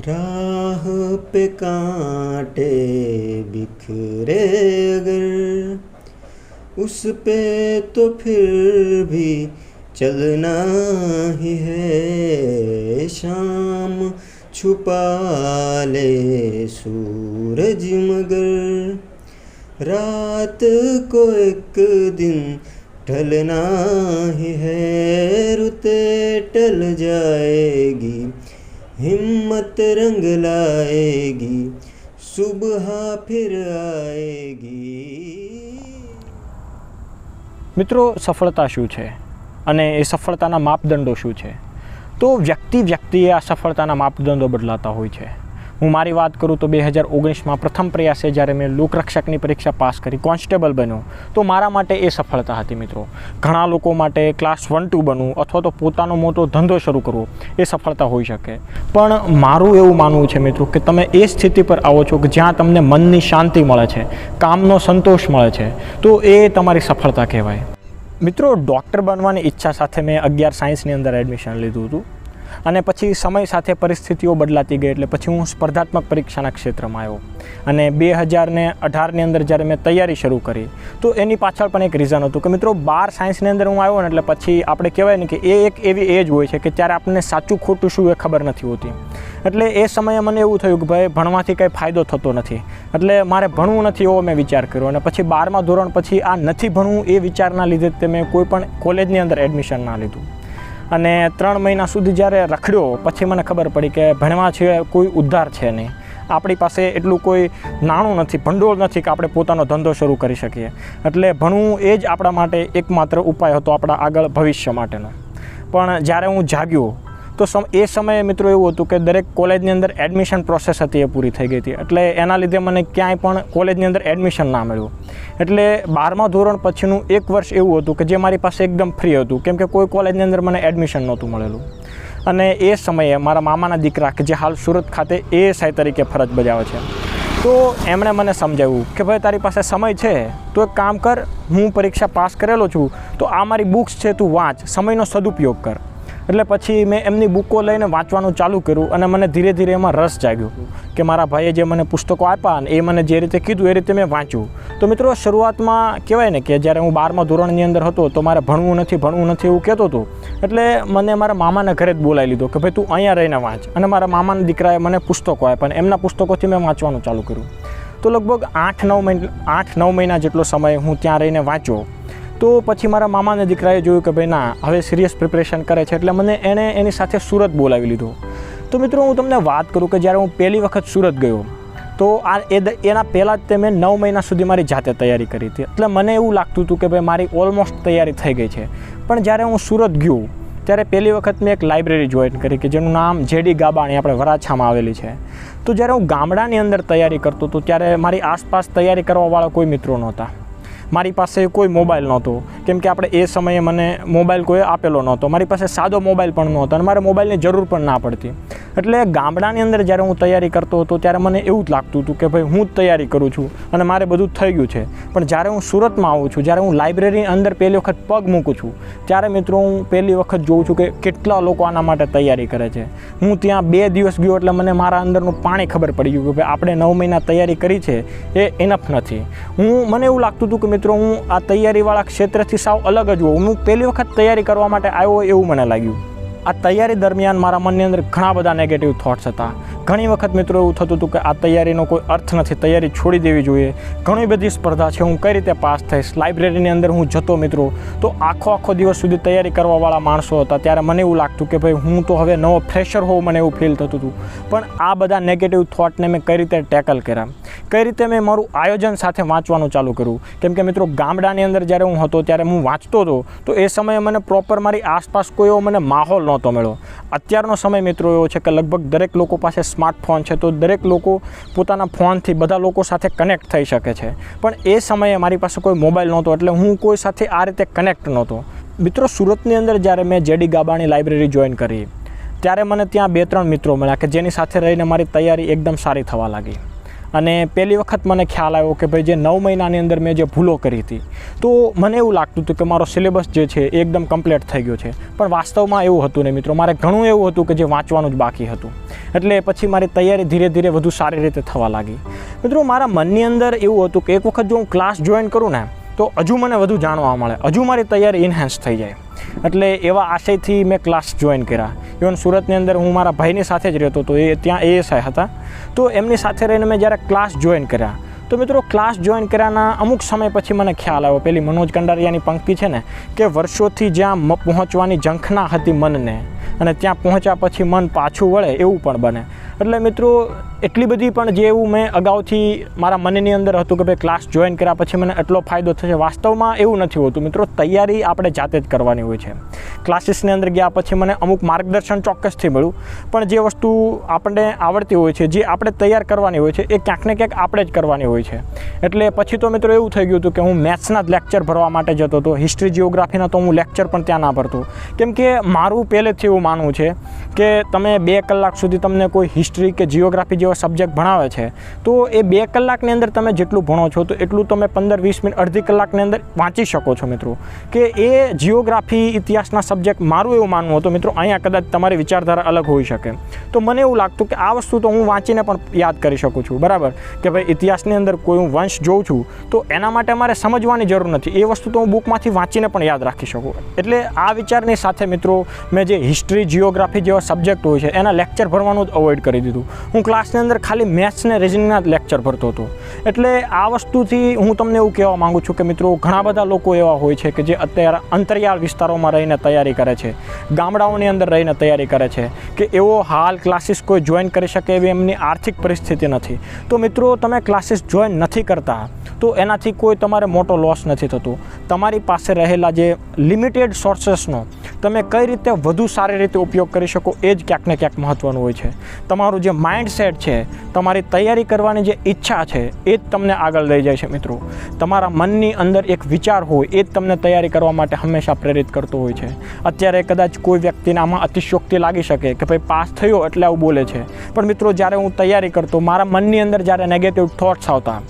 राह पे कांटे बिखरे अगर, उस पे तो फिर भी चलना ही है। शाम छुपा ले सूरज मगर, रात को एक दिन ढलना ही है। रुते टल जाएगी हिम्मत रंग लाएगी सुबह फिर आएगी મિત્રો સફળતા શું છે અને એ સફળતાના માપદંડો શું છે તો વ્યક્તિ વ્યક્તિએ આ સફળતાના માપદંડો બદલાતા હોય છે હું મારી વાત કરું તો બે હજાર ઓગણીસમાં પ્રથમ પ્રયાસે જ્યારે મેં લોકરક્ષકની પરીક્ષા પાસ કરી, કોન્સ્ટેબલ બન્યો, તો મારા માટે એ સફળતા હતી મિત્રો. ઘણા લોકો માટે ક્લાસ વન ટુ બનવું અથવા તો પોતાનો મોટો ધંધો શરૂ કરવો એ સફળતા હોઈ શકે. પણ મારું એવું માનવું છે મિત્રો કે તમે એ સ્થિતિ પર આવો છો કે જ્યાં તમને મનની શાંતિ મળે છે, કામનો સંતોષ મળે છે, તો એ તમારી સફળતા કહેવાય. મિત્રો, ડૉક્ટર બનવાની ઈચ્છા સાથે મેં અગિયાર સાયન્સની અંદર એડમિશન લીધું હતું. અને પછી સમય સાથે પરિસ્થિતિઓ બદલાતી ગઈ એટલે પછી હું સ્પર્ધાત્મક પરીક્ષાના ક્ષેત્રમાં આવ્યો. અને બે હજારને અઢારની અંદર જ્યારે મેં તૈયારી શરૂ કરી, તો એની પાછળ પણ એક રીઝન હતું કે મિત્રો બાર સાયન્સની અંદર હું આવ્યો ને એટલે પછી આપણે કહેવાય ને કે એ એક એવી એજ હોય છે કે ત્યારે આપણને સાચું ખોટું શું એ ખબર નથી હોતી. એટલે એ સમયે મને એવું થયું કે ભાઈ ભણવાથી કંઈ ફાયદો થતો નથી. એટલે મારે ભણવું નથી એવો મેં વિચાર કર્યો અને પછી બારમા ધોરણ પછી આ નથી ભણવું એ વિચારના લીધે તે મેં કોઈ પણ કોલેજની અંદર એડમિશન ના લીધું. અને ત્રણ મહિના સુધી જ્યારે રખડ્યો, પછી મને ખબર પડી કે ભણવા છે કોઈ ઉદ્ધાર છે નહીં. આપણી પાસે એટલું કોઈ નાણું નથી, ભંડોળ નથી કે આપણે પોતાનો ધંધો શરૂ કરી શકીએ. એટલે ભણવું એ જ આપણા માટે એકમાત્ર ઉપાય હતો આપણા આગળ ભવિષ્ય માટેનો. પણ જ્યારે હું જાગ્યો તો એ સમયે મિત્રો એવું હતું કે દરેક કોલેજની અંદર એડમિશન પ્રોસેસ હતી એ પૂરી થઈ ગઈ હતી. એટલે એના લીધે મને ક્યાંય પણ કોલેજની અંદર એડમિશન ના મળ્યું. એટલે બારમા ધોરણ પછીનું એક વર્ષ એવું હતું કે જે મારી પાસે એકદમ ફ્રી હતું, કેમ કે કોઈ કોલેજની અંદર મને એડમિશન નહોતું મળેલું. અને એ સમયે મારા મામાના દીકરા કે જે હાલ સુરત ખાતે એએસઆઈ તરીકે ફરજ બજાવે છે. તો એમણે મને સમજાવ્યું કે ભાઈ, તારી પાસે સમય છે. તો એક કામ કર, હું પરીક્ષા પાસ કરેલો છું. તો આ મારી બુક્સ છે, તું વાંચ. સમયનો સદુપયોગ કર. એટલે પછી મેં એમની બુકો લઈને વાંચવાનું ચાલુ કર્યું અને મને ધીરે ધીરે એમાં રસ જાગ્યો કે મારા ભાઈએ જે મને પુસ્તકો આપ્યા અને એ મને જે રીતે કીધું એ રીતે મેં વાંચ્યું. તો મિત્રો, શરૂઆતમાં કહેવાય ને કે જ્યારે હું બારમા ધોરણની અંદર હતો તો મારે ભણવું નથી ભણવું નથી એવું કહેતો હતો. એટલે મને મારા મામાના ઘરે જ બોલાવી લીધો કે ભાઈ તું અહીંયા રહીને વાંચ. અને મારા મામાના દીકરાએ મને પુસ્તકો આપ્યા અને એમના પુસ્તકોથી મેં વાંચવાનું ચાલુ કર્યું. તો લગભગ આઠ નવ મહિના, આઠ નવ મહિના જેટલો સમય હું ત્યાં રહીને વાંચ્યો. તો પછી મારા મામાના દીકરાએ જોયું કે ભાઈ ના, હવે સિરિયસ પ્રિપરેશન કરે છે, એટલે મને એણે એની સાથે સુરત બોલાવી લીધો. તો મિત્રો હું તમને વાત કરું કે જ્યારે હું પહેલી વખત સુરત ગયો, તો આ એ એના પહેલાં જ તે મેં નવ મહિના સુધી મારી જાતે તૈયારી કરી હતી. એટલે મને એવું લાગતું હતું કે ભાઈ મારી ઓલમોસ્ટ તૈયારી થઈ ગઈ છે. પણ જ્યારે હું સુરત ગયો, ત્યારે પહેલી વખત મેં એક લાઇબ્રેરી જોઈન કરી કે જેનું નામ જેડી ગાબાણી આપણે વરાછામાં આવેલી છે. તો જ્યારે હું ગામડાની અંદર તૈયારી કરતો હતો, ત્યારે મારી આસપાસ તૈયારી કરવાવાળા કોઈ મિત્રો નહોતા. મારી પાસે કોઈ મોબાઈલ નહોતો. કેમ કે આપણે એ સમયે મને મોબાઈલ કોઈ આપેલો નહોતો. મારી પાસે સાદો મોબાઈલ પણ નહોતો અને મારે મોબાઈલની જરૂર પણ ના પડતી. એટલે ગામડાની અંદર જ્યારે હું તૈયારી કરતો હતો ત્યારે મને એવું જ લાગતું હતું કે ભાઈ હું જ તૈયારી કરું છું અને મારે બધું થઈ ગયું છે. પણ જ્યારે હું સુરતમાં આવું છું, જ્યારે હું લાઇબ્રેરી અંદર પહેલી વખત પગ મૂકું છું, ત્યારે મિત્રો હું પહેલી વખત જોઉં છું કે કેટલા લોકો આના માટે તૈયારી કરે છે. હું ત્યાં બે દિવસ ગયો એટલે મને મારા અંદરનું પાણી ખબર પડી ગયું કે ભાઈ આપણે નવ મહિના તૈયારી કરી છે, એ એનફ નથી. હું, મને એવું લાગતું હતું કે મિત્રો હું આ તૈયારીવાળા ક્ષેત્રથી સાવ અલગ જ હોઉં. હું પહેલી વખત તૈયારી કરવા માટે આવ્યો એવું મને લાગ્યું. આ તૈયારી દરમિયાન મારા મનની અંદર ઘણા બધા નેગેટિવ થોટ્સ હતા. ઘણી વખત મિત્રો એવું થતું હતું કે આ તૈયારીનો કોઈ અર્થ નથી, તૈયારી છોડી દેવી જોઈએ. ઘણી બધી સ્પર્ધા છે, હું કઈ રીતે પાસ થઈશ, લાઇબ્રેરીની અંદર હું જતો મિત્રો. તો આખો આખો દિવસ સુધી તૈયારી કરવાવાળા માણસો હતા, ત્યારે મને એવું લાગતું કે ભાઈ હું તો હવે નવો ફ્રેશર હોઉં, મને એવું ફીલ થતું હતું. પણ આ બધા નેગેટિવ થોટને મેં કઈ રીતે ટેકલ કર્યા? કઈ રીતે મેં મારું આયોજન સાથે વાંચવાનું ચાલુ કર્યું? કેમ કે મિત્રો ગામડાની અંદર જ્યારે હું હતો, ત્યારે હું વાંચતો હતો, તો એ સમયે મને પ્રોપર મારી આસપાસ કોઈ એવો મને માહોલ નહોતો મળ્યો. અત્યારનો સમય મિત્રો એવો છે કે લગભગ દરેક લોકો પાસે સ્માર્ટફોન છે, તો દરેક લોકો પોતાના ફોનથી બધા લોકો સાથે કનેક્ટ થઈ શકે છે. પણ એ સમયે મારી પાસે કોઈ મોબાઈલ નહોતો, એટલે હું કોઈ સાથે આ રીતે કનેક્ટ નહોતો. મિત્રો, સુરતની અંદર જ્યારે મેં જેડી ગાબાની લાઇબ્રેરી જોઈન કરી, ત્યારે મને ત્યાં બે ત્રણ મિત્રો મળ્યા કે જેની સાથે રહીને મારી તૈયારી એકદમ સારી થવા લાગી. અને પહેલી વખત મને ખ્યાલ આવ્યો કે ભાઈ જે નવ મહિનાની અંદર મેં જે ભૂલો કરી હતી, તો મને એવું લાગતું હતું કે મારો સિલેબસ જે છે એ એકદમ કમ્પ્લીટ થઈ ગયો છે. પણ વાસ્તવમાં એવું હતું ને મિત્રો, મારે ઘણું એવું હતું કે જે વાંચવાનું જ બાકી હતું. એટલે પછી મારી તૈયારી ધીરે ધીરે વધુ સારી રીતે થવા લાગી. મિત્રો, મારા મનની અંદર એવું હતું કે એક વખત જો હું ક્લાસ જોઈન કરું ને, તો હજુ મને વધુ જાણવા મળે. હજુ મારી તૈયારી ઇન્હાન્સ થઈ જાય. એટલે એવા આશયથી મેં ક્લાસ જોઈન કર્યા. ઇવન સુરતની અંદર હું મારા ભાઈની સાથે જ રહેતો હતો, એ ત્યાં એએસઆઈ હતા. તો એમની સાથે રહીને મેં જ્યારે ક્લાસ જોઈન કર્યા, તો મિત્રો ક્લાસ જોઈન કર્યાના અમુક સમય પછી મને ખ્યાલ આવ્યો. પેલી મનોજ કંડારિયાની પંક્તિ છે ને, કે વર્ષોથી જ્યાં પહોંચવાની ઝંખના હતી મનને, અને ત્યાં પહોંચ્યા પછી મન પાછું વળે એવું પણ બને. એટલે મિત્રો, એટલી બધી પણ જે એવું મેં અગાઉથી મારા મનની અંદર હતું કે ભાઈ ક્લાસ જોઈન કર્યા પછી મને એટલો ફાયદો થશે, વાસ્તવમાં એવું નથી હોતું. મિત્રો, તૈયારી આપણે જાતે જ કરવાની હોય છે. ક્લાસીસની અંદર ગયા પછી મને અમુક માર્ગદર્શન ચોક્કસથી મળ્યું. પણ જે વસ્તુ આપણને આવડતી હોય છે, જે આપણે તૈયાર કરવાની હોય છે, એ ક્યાંક ને ક્યાંક આપણે જ કરવાની હોય છે. એટલે પછી તો મિત્રો એવું થઈ ગયું હતું કે હું મેથ્સના જ લેક્ચર ભરવા માટે જતો હતો. હિસ્ટ્રી જિયોગ્રાફીના તો હું લેક્ચર પણ ત્યાં ના ભરતો. કેમ કે મારું પહેલેથી એવું માનવું છે કે તમે બે કલાક સુધી તમને કોઈ હિસ્ટ્રી કે જિયોગ્રાફી જેવા સબ્જેક્ટ ભણાવે છે, તો એ બે કલાકની અંદર તમે જેટલું ભણો છો, તો એટલું તમે પંદર, વીસ મિનિટ, અડધી કલાકની અંદર વાંચી શકો છો મિત્રો. કે એ જિયોગ્રાફી ઇતિહાસના સબ્જેક્ટ મારું એવું માનવું હતું, મિત્રો, અહીંયા કદાચ તમારી વિચારધારા અલગ હોઈ શકે. તો મને એવું લાગતું કે આ વસ્તુ તો હું વાંચીને પણ યાદ કરી શકું છું, બરાબર? કે ભાઈ ઇતિહાસની અંદર કોઈ હું વંશ જોઉં છું, તો એના માટે મારે સમજવાની જરૂર નથી. એ વસ્તુ તો હું બુકમાંથી વાંચીને પણ યાદ રાખી શકું. એટલે આ વિચારની સાથે મિત્રો, મેં જે હિસ્ટ્રી જિયોગ્રાફી જેવા સબ્જેક્ટ હોય છે, એના લેક્ચર ભરવાનું જ અવોઇડ કરી દીધું. હું ક્લાસની અંદર ખાલી મેથ્સ ને રિઝનિંગના લેક્ચર ભરતો હતો. એટલે આ વસ્તુથી હું તમને એવું કહેવા માગું છું કે મિત્રો, ઘણા બધા લોકો એવા હોય છે કે જે અત્યારે અંતરિયાળ વિસ્તારોમાં રહીને તૈયારી કરે છે, ગામડાઓની અંદર રહીને તૈયારી કરે છે, કે એવો હાલ ક્લાસીસ કોઈ જોઈન કરી શકે એવી એમની આર્થિક પરિસ્થિતિ નથી. તો મિત્રો, તમે ક્લાસીસ જોઈન નથી કરતા, તો એનાથી કોઈ તમારે મોટો લોસ નથી થતો. તમારી પાસે રહેલા જે લિમિટેડ સોર્સેસનો તમે કઈ રીતે વધુ સારી રીતે ઉપયોગ કરી શકો એ જ ક્યાંક ને ક્યાંક મહત્ત્વનું હોય છે. તમારું જે માઇન્ડસેટ છે, તમારી તૈયારી કરવાની જે ઈચ્છા છે, એ જ તમને આગળ લઈ જાય છે મિત્રો. તમારા મનની અંદર એક વિચાર હોય, એ જ તમને તૈયારી કરવા માટે હંમેશા પ્રેરિત કરતો હોય છે. અત્યારે કદાચ કોઈ વ્યક્તિને આમાં અતિશયોક્તિ લાગી શકે કે ભાઈ પાસ થયો એટલે આવું બોલે છે. પણ મિત્રો, જ્યારે હું તૈયારી કરતો, મારા મનની અંદર જ્યારે નેગેટિવ થોટ્સ આવતા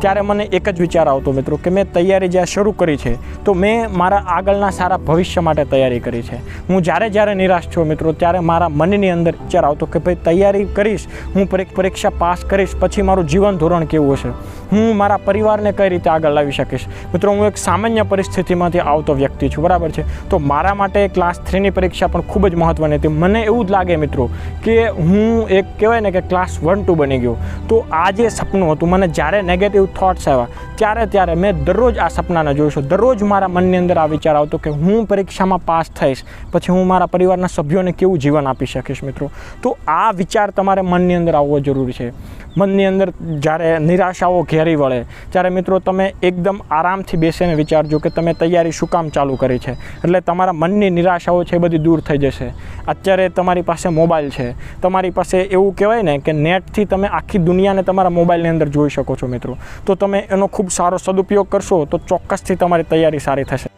ત્યારે મને એક જ વિચાર આવતો મિત્રો કે મેં તૈયારી જ્યારે શરૂ કરી છે, તો મેં મારા આગળના સારા ભવિષ્ય માટે તૈયારી કરી છે. હું જ્યારે જ્યારે નિરાશ છું મિત્રો, ત્યારે મારા મનની અંદર વિચાર આવતો કે ભાઈ તૈયારી કરીશ, હું પરી- પરીક્ષા પાસ કરીશ, પછી મારું જીવન ધોરણ કેવું હશે? હું મારા પરિવારને કઈ રીતે આગળ લાવી શકીશ? મિત્રો, હું એક સામાન્ય પરિસ્થિતિમાંથી આવતો વ્યક્તિ છું, બરાબર છે? તો મારા માટે ક્લાસ થ્રીની પરીક્ષા પણ ખૂબ જ મહત્ત્વની હતી. મને એવું જ લાગે મિત્રો કે હું એક કહેવાય ને કે ક્લાસ વન ટુ બની ગયો. તો આ જે સપનું હતું, મને જ્યારે નેગેટિવ થોટ્સ આવ્યા. ત્યારે ત્યારે મેં દરરોજ આ સપનાને જોઈશું. દરરોજ મારા મનની અંદર આ વિચાર આવતો કે હું પરીક્ષામાં પાસ થઈશ. પછી હું મારા પરિવારના સભ્યોને કેવું જીવન આપી શકીશ મિત્રો? તો આ વિચાર તમારે મનની અંદર આવવો જરૂરી છે. મનની અંદર જ્યારે નિરાશાઓ ઘેરી વળે, ત્યારે મિત્રો તમે એકદમ આરામથી બેસીને વિચારજો કે તમે તૈયારી શું કામ ચાલુ કરી છે. એટલે તમારા મનની નિરાશાઓ છે એ બધી દૂર થઈ જશે. અત્યારે તમારી પાસે મોબાઈલ છે. તમારી પાસે એવું કહેવાય ને કે નેટથી તમે આખી દુનિયાને તમારા મોબાઈલની અંદર જોઈ શકો છો મિત્રો. તો તમે એનો ખૂબ સારો સદુપયોગ કરશો તો ચોક્કસથી તમારી તૈયારી સારી થશે.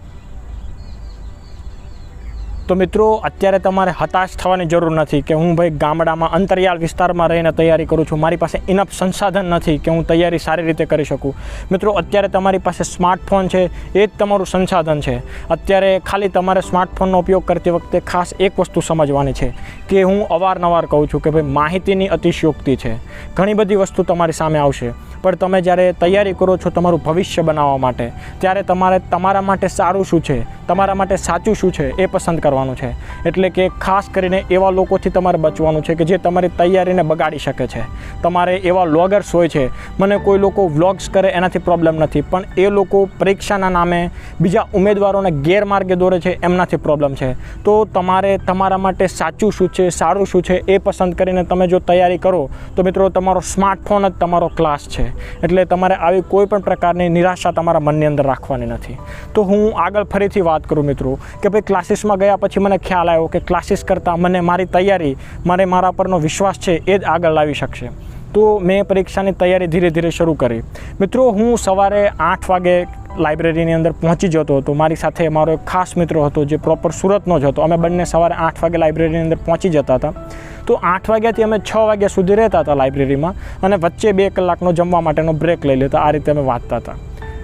તો મિત્રો, અત્યારે તમારે હતાશ થવાની જરૂર નથી કે હું ભાઈ ગામડામાં અંતરિયાળ વિસ્તારમાં રહીને તૈયારી કરું છું. મારી પાસે ઇનફ સંસાધન નથી કે હું તૈયારી સારી રીતે કરી શકું. મિત્રો, અત્યારે તમારી પાસે સ્માર્ટફોન છે, એ જ તમારું સંસાધન છે. અત્યારે ખાલી તમારે સ્માર્ટફોનનો ઉપયોગ કરતી વખતે ખાસ એક વસ્તુ સમજવાની છે કે હું અવારનવાર કહું છું કે ભાઈ માહિતીની અતિશયોક્તિ છે. ઘણી બધી વસ્તુ તમારી સામે આવશે. પણ તમે જ્યારે તૈયારી કરો છો તમારું ભવિષ્ય બનાવવા માટે, ત્યારે તમારે તમારા માટે સારું શું છે, તમારા માટે સાચું શું છે એ પસંદ કરવાનું છે. એટલે કે ખાસ કરીને એવા લોકોથી તમારે બચવાનું છે કે જે તમારી તૈયારીને બગાડી શકે છે. તમારે એવા વ્લોગર્સ હોય છે, મને કોઈ લોકો વ્લોગ્સ કરે એનાથી પ્રોબ્લેમ નથી, પણ એ લોકો પરીક્ષાના નામે બીજા ઉમેદવારોને ગેરમાર્ગે દોરે છે એમનાથી પ્રોબ્લેમ છે. તો તમારે તમારા માટે સાચું શું છે, સારું શું છે એ પસંદ કરીને તમે જો તૈયારી કરો, તો મિત્રો તમારો સ્માર્ટફોન જ તમારો ક્લાસ છે. એટલે તમારે આવી કોઈ પણ પ્રકારની નિરાશા તમારા મનની અંદર રાખવાની નથી. તો હું આગળ ફરીથી વાત કરું મિત્રો, કે ભાઈ ક્લાસીસમાં ગયા પછી મને ખ્યાલ આવ્યો કે ક્લાસીસ કરતાં મને મારી તૈયારી, મારે મારા પરનો વિશ્વાસ છે એ જ આગળ લાવી શકશે. તો મેં પરીક્ષાની તૈયારી ધીરે ધીરે શરૂ કરી. મિત્રો, હું સવારે આઠ વાગે લાઇબ્રેરીની અંદર પહોંચી જતો હતો. મારી સાથે મારો એક ખાસ મિત્ર હતો જે પ્રોપર સુરતનો જ હતો. અમે બંને સવારે આઠ વાગે લાઇબ્રેરીની અંદર પહોંચી જતા હતા. તો આઠ વાગ્યાથી અમે છ વાગ્યા સુધી રહેતા હતા લાઇબ્રેરીમાં અને વચ્ચે બે કલાકનો જમવા માટેનો બ્રેક લઈ લેતા, આ રીતે અમે વાંચતા હતા.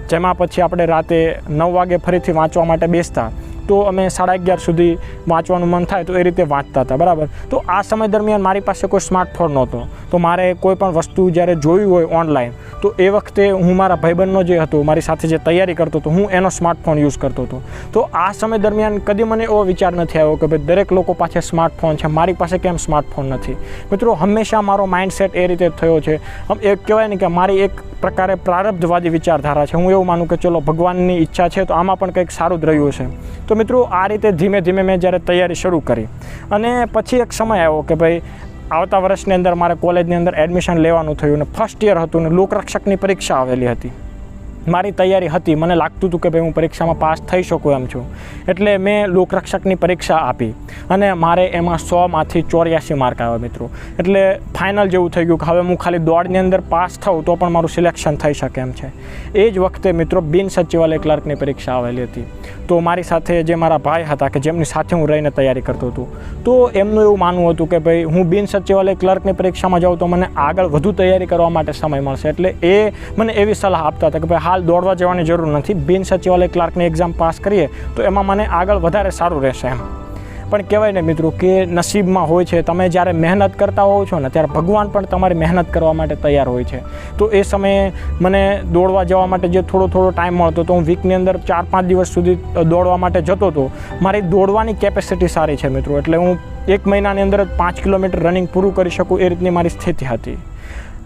જેમાં પછી આપણે રાતે નવ વાગે ફરીથી વાંચવા માટે બેસતા તો અમે સાડા અગિયાર સુધી વાંચવાનું મન થાય તો એ રીતે વાંચતા હતા, બરાબર? તો આ સમય દરમિયાન મારી પાસે કોઈ સ્માર્ટફોન નહોતો. તો મારે કોઈ પણ વસ્તુ જ્યારે જોયું હોય ઓનલાઈન તો એ વખતે હું મારા ભાઈબંધનો જે હતો, મારી સાથે જે તૈયારી કરતો હતો, હું એનો સ્માર્ટફોન યુઝ કરતો હતો. તો આ સમય દરમિયાન કદી મને એવો વિચાર નથી આવ્યો કે ભાઈ દરેક લોકો પાસે સ્માર્ટફોન છે, મારી પાસે કેમ સ્માર્ટફોન નથી? મિત્રો, હંમેશા મારો માઇન્ડસેટ એ રીતે થયો છે. આમ એ કહેવાય ને કે મારી એક પ્રકારે પ્રારબ્ધવાદી વિચારધારા છે. હું એવું માનું કે ચલો ભગવાનની ઈચ્છા છે તો આમાં પણ કંઈક સારું જ રહ્યું છે તો મિત્રો, આ રીતે ધીમે ધીમે મેં જ્યારે તૈયારી શરૂ કરી અને પછી એક સમય આવ્યો કે ભાઈ, આવતા વર્ષની અંદર મારે કોલેજની અંદર એડમિશન લેવાનું થયું અને ફર્સ્ટ યર હતું ને લોકરક્ષકની પરીક્ષા આવેલી હતી. મારી તૈયારી હતી. મને લાગતું હતું કે ભાઈ, હું પરીક્ષામાં પાસ થઈ શકું એમ છું. એટલે મેં લોકરક્ષકની પરીક્ષા આપી અને મારે એમાં સોમાંથી ચોર્યાસી માર્ક આવ્યા મિત્રો. એટલે ફાઇનલ જેવું થઈ ગયું કે હવે હું ખાલી દોડની અંદર પાસ થઉં તો પણ મારું સિલેક્શન થઈ શકે એમ છે. એ જ વખતે મિત્રો બિન સચિવાલય ક્લાર્કની પરીક્ષા આવેલી હતી. તો મારી સાથે જે મારા ભાઈ હતા કે જેમની સાથે હું રહીને તૈયારી કરતો હતો, તો એમનું એવું માનવું હતું કે ભાઈ, હું બિન સચિવાલય ક્લર્કની પરીક્ષામાં જાઉં તો મને આગળ વધુ તૈયારી કરવા માટે સમય મળશે. એટલે એ મને એવી સલાહ આપતા હતા કે ભાઈ હાલ દોડવા જવાની જરૂર નથી. બિન સચિવાલય ક્લાર્કની એક્ઝામ પાસ કરીએ તો એમાં મને આગળ વધારે સારું રહેશે એમ. પણ કહેવાય ને મિત્રો કે નસીબમાં હોય છે. તમે જ્યારે મહેનત કરતા હોવ છો ને, ત્યારે ભગવાન પણ તમારી મહેનત કરવા માટે તૈયાર હોય છે. તો એ સમયે મને દોડવા જવા માટે જે થોડો થોડો ટાઈમ મળતો તો હું વીકની અંદર ચાર પાંચ દિવસ સુધી દોડવા માટે જતો હતો. મારી દોડવાની કેપેસિટી સારી છે મિત્રો. એટલે હું એક મહિનાની અંદર જ પાંચ કિલોમીટર રનિંગ પૂરું કરી શકું એ રીતની મારી સ્થિતિ હતી.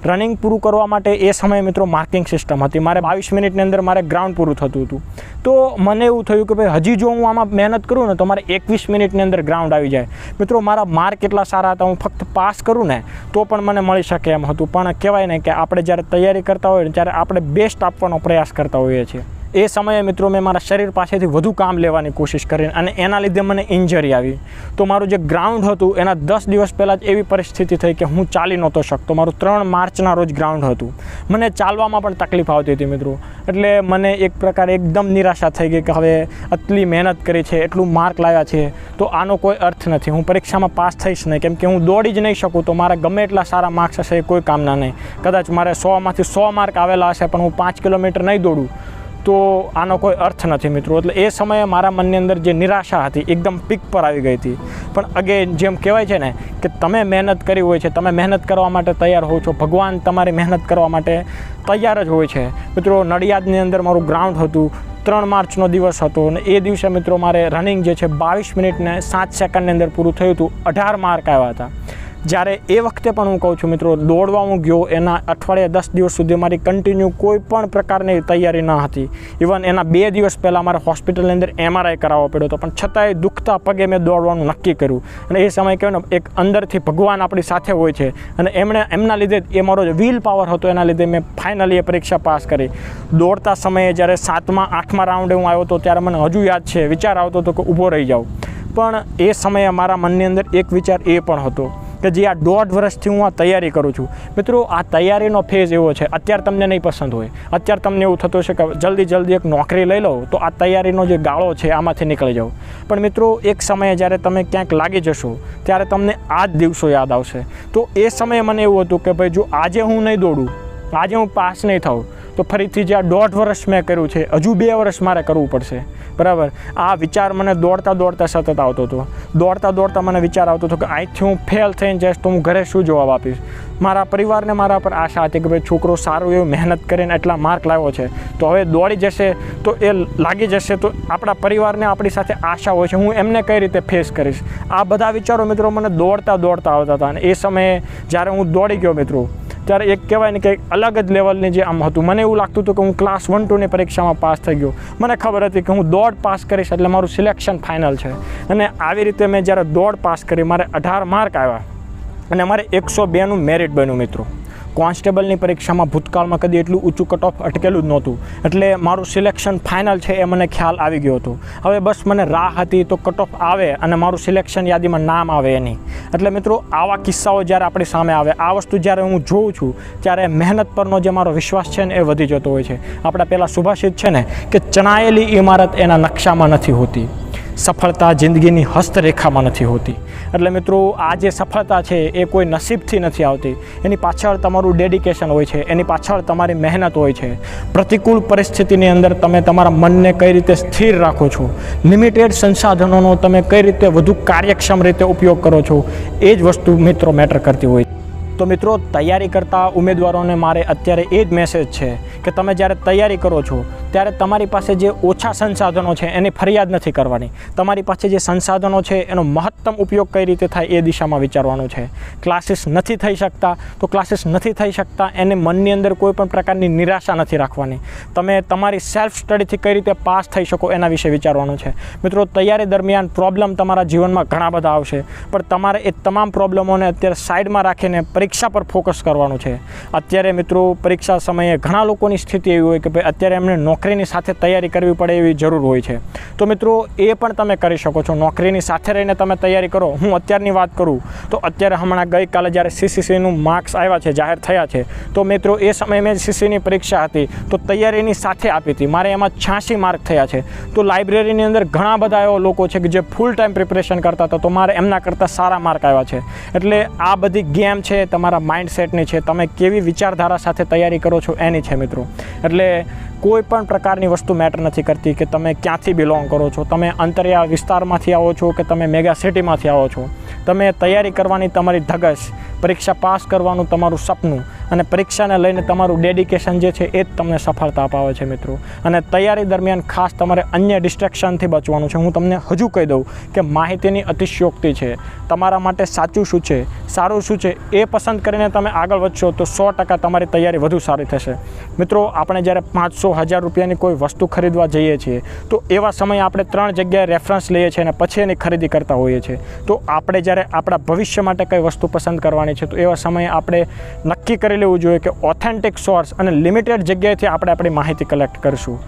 રનિંગ પૂરું કરવા માટે એ સમયે મિત્રો માર્કિંગ સિસ્ટમ હતી. મારે બાવીસ મિનિટની અંદર મારે ગ્રાઉન્ડ પૂરું થતું હતું. તો મને એવું થયું કે ભાઈ હજી જો હું આમાં મહેનત કરું ને તો મારે એકવીસ મિનિટની અંદર ગ્રાઉન્ડ આવી જાય. મિત્રો, મારા માર્ક એટલા સારા હતા, હું ફક્ત પાસ કરું ને તો પણ મને મળી શકે એમ હતું. પણ કહેવાય ને કે આપણે જ્યારે તૈયારી કરતા હોઈએ ત્યારે આપણે બેસ્ટ આપવાનો પ્રયાસ કરતા હોઈએ છીએ. એ સમયે મિત્રો મેં મારા શરીર પાસેથી વધુ કામ લેવાની કોશિશ કરી અને એના લીધે મને ઇન્જરી આવી. તો મારું જે ગ્રાઉન્ડ હતું, એના દસ દિવસ પહેલાં જ એવી પરિસ્થિતિ થઈ કે હું ચાલી નહોતો શકતો. મારું ત્રણ માર્ચના રોજ ગ્રાઉન્ડ હતું. મને ચાલવામાં પણ તકલીફ આવતી હતી મિત્રો. એટલે મને એક પ્રકારે એકદમ નિરાશા થઈ ગઈ કે હવે આટલી મહેનત કરી છે, એટલું માર્ક લાવ્યા છે, તો આનો કોઈ અર્થ નથી. હું પરીક્ષામાં પાસ થઈશ નહીં. કેમ કે હું દોડી જ નહીં શકું, તો મારા ગમે એટલા સારા માર્ક્સ હશે એ કોઈ કામના નહીં. કદાચ મારે સોમાંથી સો માર્ક આવેલા હશે, પણ હું પાંચ કિલોમીટર નહીં દોડું. તો આનો કોઈ અર્થ નથી મિત્રો. એટલે એ સમયે મારા મનની અંદર જે નિરાશા હતી, એકદમ પીક પર આવી ગઈ હતી. પણ અગેન જેમ કહેવાય છે ને કે તમે મહેનત કરી હોય છે, તમે મહેનત કરવા માટે તૈયાર હો છો, ભગવાન તમારી મહેનત કરવા માટે તૈયાર જ હોય છે. મિત્રો, નડિયાદની અંદર મારું ગ્રાઉન્ડ હતું, ત્રણ માર્ચનો દિવસ હતો અને એ દિવસે મિત્રો મારે રનિંગ જે છે, બાવીસ મિનિટને સાત સેકન્ડની અંદર પૂરું થયું હતું. અઢાર માર્ક આવ્યા હતા. જ્યારે એ વખતે પણ હું કહું છું મિત્રો, દોડવા હું ગયો, એના અઠવાડિયા દસ દિવસ સુધી મારી કન્ટિન્યુ કોઈ પણ પ્રકારની તૈયારી ન હતી. ઇવન એના બે દિવસ પહેલાં મારે હોસ્પિટલની અંદર એમઆરઆઈ કરાવવો પડ્યો હતો, પણ છતાંય દુખતા પગે મેં દોડવાનું નક્કી કર્યું. અને એ સમય કહેવાય ને, એક અંદરથી ભગવાન આપણી સાથે હોય છે. અને એમણે, એમના લીધે એ મારો જે વ્હીલ પાવર હતો, એના લીધે મેં ફાઇનલી એ પરીક્ષા પાસ કરી. દોડતા સમયે જ્યારે સાતમા, આઠમા રાઉન્ડે હું આવ્યો હતો, ત્યારે મને હજુ યાદ છે, વિચાર આવતો હતો કે ઊભો રહી જાઉં. પણ એ સમયે મારા મનની અંદર એક વિચાર એ પણ હતો. કે જે આ દોઢ વર્ષથી હું આ તૈયારી કરું છું. મિત્રો, આ તૈયારીનો ફેઝ એવો છે, અત્યારે તમને નહીં પસંદ હોય. અત્યારે તમને એવું થતું હશે કે જલ્દી જલ્દી એક નોકરી લઈ લો તો આ તૈયારીનો જે ગાળો છે, આમાંથી નીકળી જાઉં. પણ મિત્રો, એક સમયે જ્યારે તમે ક્યાંક લાગી જશો, ત્યારે તમને આ જ દિવસો યાદ આવશે. તો એ સમયે મને એવું હતું કે ભાઈ, જો આજે હું નહીં દોડું આજે હું પાસ નહીં થઉં. તો ફરીથી જે આ દોઢ વર્ષ મેં કર્યું છે, હજુ બે વર્ષ મારે કરવું પડશે. બરાબર? આ વિચાર મને દોડતા દોડતા સતત આવતો હતો. દોડતા દોડતા મને વિચાર આવતો હતો કે અહીંથી હું ફેલ થઈને જઈશ તો હું ઘરે શું જવાબ આપીશ? મારા પરિવારને મારા પર આશા હતી કે ભાઈ છોકરો સારું એવું મહેનત કરીને એટલા માર્ક લાવ્યો છે. તો હવે દોડી જશે તો એ લાગી જશે તો આપણા પરિવારને આપણી સાથે આશા હોય છે. હું એમને કઈ રીતે ફેસ કરીશ? આ બધા વિચારો મિત્રો મને દોડતા દોડતા આવતા હતા અને એ સમયે જ્યારે હું દોડી ગયો મિત્રો ત્યારે એક કહેવાય ને કે અલગ જ લેવલની જે આમ હતું. મને એવું લાગતું હતું કે હું ક્લાસ વન ટુની પરીક્ષામાં પાસ થઈ ગયો. મને ખબર હતી કે હું દોડ પાસ કરીશ એટલે મારું સિલેક્શન ફાઇનલ છે. અને આવી રીતે મેં જ્યારે દોડ પાસ કરી, મારે અઢાર માર્ક આવ્યા. અને મારે એકસો બેનું મેરિટ બન્યું, મિત્રો. કોન્સ્ટેબલની પરીક્ષામાં ભૂતકાળમાં કદી એટલું ઊંચું કટ ઓફ અટકેલું જ નહોતું. એટલે મારું સિલેક્શન ફાઇનલ છે એ મને ખ્યાલ આવી ગયો હતો. હવે બસ મને રાહ હતી તો કટ ઓફ આવે અને મારું સિલેક્શન યાદીમાં નામ આવે એની. એટલે મિત્રો, આવા કિસ્સાઓ જ્યારે આપણી સામે આવે, આ વસ્તુ જ્યારે હું જોઉં છું, ત્યારે મહેનત પરનો જે મારો વિશ્વાસ છે ને એ વધી જતો હોય છે. આપણા પહેલાં સુભાષિત છે ને કે ચણાયેલી ઇમારત એના નકશામાં નથી હોતી. સફળતા જિંદગીની હસ્તરેખામાં નથી હોતી. એટલે મિત્રો, આ જે સફળતા છે એ કોઈ નસીબથી નથી આવતી. એની પાછળ તમારું ડેડિકેશન હોય છે, એની પાછળ તમારી મહેનત હોય છે. પ્રતિકૂળ પરિસ્થિતિની અંદર તમે તમારા મનને કઈ રીતે સ્થિર રાખો છો? લિમિટેડ સંસાધનોનો તમે કઈ રીતે વધુ કાર્યક્ષમ રીતે ઉપયોગ કરો છો? એ જ વસ્તુ મિત્રો મેટર કરતી હોય તો મિત્રો, તૈયારી કરતા ઉમેદવારોને મારે અત્યારે એ જ મેસેજ છે કે તમે જ્યારે તૈયારી કરો છો ત્યારે તમારી પાસે જે ઓછા સંસાધનો છે એની ફરિયાદ નથી કરવાની. તમારી પાસે જે સંસાધનો છે એનો મહત્તમ ઉપયોગ કઈ રીતે થાય એ દિશામાં વિચારવાનું છે. ક્લાસીસ નથી થઈ શકતા, તો ક્લાસીસ નથી થઈ શકતા એને મનની અંદર કોઈ પણ પ્રકારની નિરાશા નથી રાખવાની. તમે તમારી સેલ્ફ સ્ટડીથી કઈ રીતે પાસ થઈ શકો એના વિશે વિચારવાનું છે. મિત્રો, તૈયારી દરમિયાન પ્રોબ્લેમ તમારા જીવનમાં ઘણા બધા આવશે, પણ તમારે એ તમામ પ્રોબ્લેમોને અત્યારે સાઈડમાં રાખીને પરીક્ષા પર ફોકસ કરવાનું છે. અત્યારે મિત્રો, પરીક્ષા સમયે ઘણા લોકોની સ્થિતિ એવી હોય કે ભાઈ અત્યારે એમને નોકરીની સાથે તૈયારી કરવી પડે એવી જરૂર હોય છે. તો મિત્રો, એ પણ તમે કરી શકો છો. નોકરીની સાથે રહીને તમે તૈયારી કરો. હું અત્યારની વાત કરું, તો અત્યારે હમણાં ગઈકાલે જ્યારે સીસીસીનું માર્ક્સ આવ્યા છે, જાહેર થયા છે, તો મિત્રો, એ સમયે મેં સીસીની પરીક્ષા હતી, તો તૈયારીની સાથે આપી હતી. મારે એમાં છ્યાસી માર્ક થયા છે. તો લાઇબ્રેરીની અંદર ઘણા બધા એવા લોકો છે કે જે ફૂલ ટાઈમ પ્રિપરેશન કરતા હતા, તો મારે એમના કરતાં સારા માર્ક આવ્યા છે. એટલે આ બધી ગેમ છે, તમારા માઇન્ડસેટની છે, તમે કેવી વિચારધારા સાથે તૈયારી કરો છો, એની છે મિત્રો. એટલે કોઈ પણ પ્રકારની વસ્તુ મેટર નથી કરતી કે તમે ક્યાંથી બિલોંગ કરો છો? તમે અંતરિયાળ વિસ્તારમાંથી આવો છો કે તમે મેગા સિટીમાંથી આવો છો? તમે તૈયારી કરવાની તમારી ધગશ, પરીક્ષા પાસ કરવાનું તમારું સપનું અને પરીક્ષાને લઈને તમારું ડેડિકેશન જે છે એ જ તમને સફળતા અપાવે છે મિત્રો. અને તૈયારી દરમિયાન ખાસ તમારે અન્ય ડિસ્ટ્રેક્શનથી બચવાનું છે. હું તમને હજુ કહી દઉં કે માહિતીની અતિશયોક્તિ છે. તમારા માટે સાચું શું છે, સારું શું છે એ પસંદ કરીને તમે આગળ વધશો તો સો ટકા તમારી તૈયારી વધુ સારી થશે. મિત્રો, આપણે જ્યારે પાંચસો હજાર રૂપિયાની કોઈ વસ્તુ ખરીદવા જઈએ છીએ, તો એવા સમયે આપણે ત્રણ જગ્યાએ રેફરન્સ લઈએ છીએ અને પછી એની ખરીદી કરતા હોઈએ છીએ. તો આપણે જ્યારે આપણા ભવિષ્ય માટે કઈ વસ્તુ પસંદ કરવાની છે, તો એવા સમયે આપણે નક્કી કરી લેવું જોઈએ કે ઓથેન્ટિક સોર્સ અને લિમિટેડ જગ્યાએથી આપણે આપણી માહિતી કલેક્ટ કરીશું.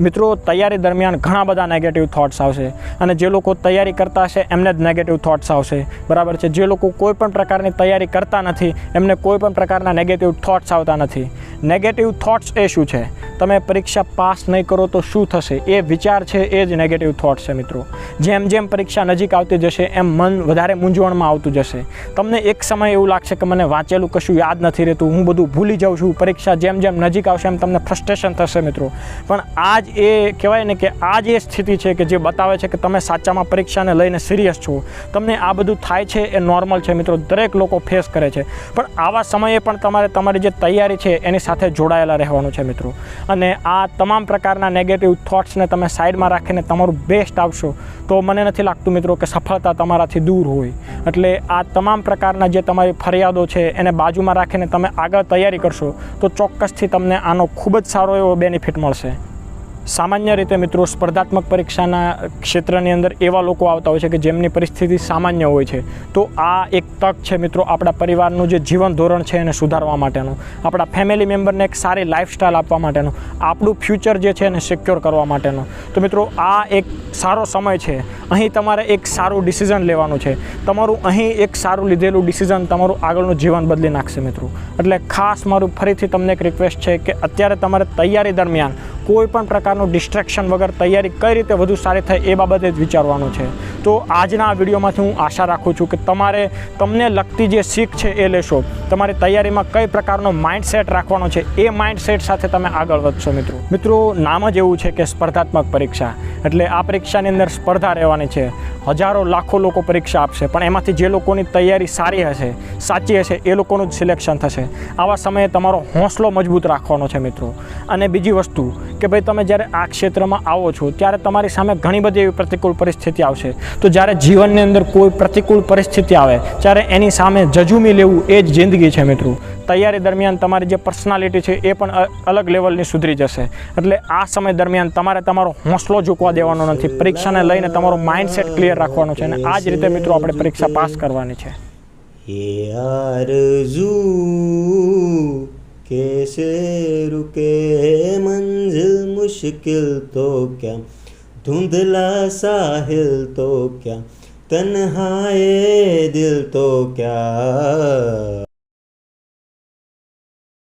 મિત્રો, તૈયારી દરમિયાન ઘણા બધા નેગેટિવ થોટ્સ આવશે અને જે લોકો તૈયારી કરતા હશે, એમને જ નેગેટિવ થોટ્સ આવશે. બરાબર છે? જે લોકો કોઈ પણ પ્રકારની તૈયારી કરતા નથી, એમને કોઈ પણ પ્રકારના નેગેટિવ થોટ્સ આવતા નથી. નેગેટિવ થોટ્સ એ શું છે? તમે પરીક્ષા પાસ નહીં કરો તો શું થશે? એ વિચાર છે, એ જ નેગેટિવ થોટ છે, મિત્રો. જેમ જેમ પરીક્ષા નજીક આવતી જશે, એમ મન વધારે મૂંઝવણમાં આવતું જશે. તમને એક સમય એવું લાગશે કે મને વાંચેલું કશું યાદ નથી રહેતું, હું બધું ભૂલી જાઉં છું, પરીક્ષા જેમ જેમ નજીક આવશે એમ તમને ફ્રસ્ટ્રેશન થશે, મિત્રો. પણ આ જ એ કહેવાય ને કે આ જ એ સ્થિતિ છે કે જે બતાવે છે કે તમે સાચામાં પરીક્ષાને લઈને સિરિયસ છો. તમને આ બધું થાય છે એ નોર્મલ છે મિત્રો, દરેક લોકો ફેસ કરે છે. પણ આવા સમયે પણ તમારે તમારી જે તૈયારી છે એની સાથે જોડાયેલા રહેવાનું છે મિત્રો. અને આ તમામ પ્રકારના નેગેટિવ થોટ્સને તમે સાઈડમાં રાખીને તમારું બેસ્ટ આવશો, તો મને નથી લાગતું મિત્રો કે સફળતા તમારાથી દૂર હોય. એટલે આ તમામ પ્રકારના જે તમારી ફરિયાદો છે એને બાજુમાં રાખીને તમે આગળ તૈયારી કરશો, તો ચોક્કસથી તમને આનો ખૂબ જ સારો એવો બેનિફિટ મળશે. સામાન્ય રીતે મિત્રો સ્પર્ધાત્મક પરીક્ષાના ક્ષેત્રની અંદર એવા લોકો આવતા હોય છે કે જેમની પરિસ્થિતિ સામાન્ય હોય છે. તો આ એક તક છે મિત્રો આપણા પરિવારનું જે જીવન ધોરણ છે એને સુધારવા માટેનું. આપણા ફેમિલી મેમ્બરને એક સારી લાઈફસ્ટાઈલ આપવા માટેનું. આપણું ફ્યુચર જે છે એને સિક્યોર કરવા માટેનું. તો મિત્રો આ એક સારો સમય છે. અહીં તમારે એક સારું ડિસિઝન લેવાનું છે. તમારું અહીં એક સારું લીધેલું ડિસિઝન તમારું આગળનું જીવન બદલી નાખશે મિત્રો. એટલે ખાસ મારું ફરીથી તમને એક રિક્વેસ્ટ છે કે અત્યારે તમારે તૈયારી દરમિયાન કોઈ પણ પ્રકારનું ડિસ્ટ્રેક્શન વગર તૈયારી કઈ રીતે વધુ સારી થાય એ બાબતે જ વિચારવાનું છે. તો આજના વિડીયોમાંથી હું આશા રાખું છું કે તમારે તમને લગતી જે શીખ છે એ લેશો. તમારી તૈયારીમાં કઈ પ્રકારનો માઇન્ડસેટ રાખવાનો છે એ માઇન્ડસેટ સાથે તમે આગળ વધશો મિત્રો. મિત્રો, નામ જ એવું છે કે સ્પર્ધાત્મક પરીક્ષા. એટલે આ પરીક્ષાની અંદર સ્પર્ધા રહેવાની છે. હજારો લાખો લોકો પરીક્ષા આપશે, પણ એમાંથી જે લોકોની તૈયારી સારી હશે, સાચી હશે, એ લોકોનું જ સિલેક્શન થશે. આવા સમયે તમારો હોંસલો મજબૂત રાખવાનો છે મિત્રો. અને બીજી વસ્તુ કે ભાઈ તમે જ્યારે આ ક્ષેત્રમાં આવો છો, ત્યારે તમારી સામે ઘણી બધી એવી પ્રતિકૂળ પરિસ્થિતિ આવશે. તો જ્યારે જીવનની અંદર કોઈ પ્રતિકૂળ પરિસ્થિતિ આવે, ત્યારે એની સામે જજુમી લેવું એ જ જિંદગી છે મિત્રો. તૈયારી દરમિયાન તમારી જે પર્સનાલિટી છે એ પણ અલગ લેવલની સુધરી જશે. એટલે આ સમય દરમિયાન તમારે તમારો હોંસલો ઝૂકવા દેવાનો નથી. પરીક્ષાને લઈને તમારો માઇન્ડસેટ ક્લિયર રાખવાનો છે અને આ જ રીતે મિત્રો આપણે પરીક્ષા પાસ કરવાની છે ये आरज़ू कैसे रुके मंजिल मुश्किल तो क्या धुंधला साहिल तो क्या तन्हाए दिल तो क्या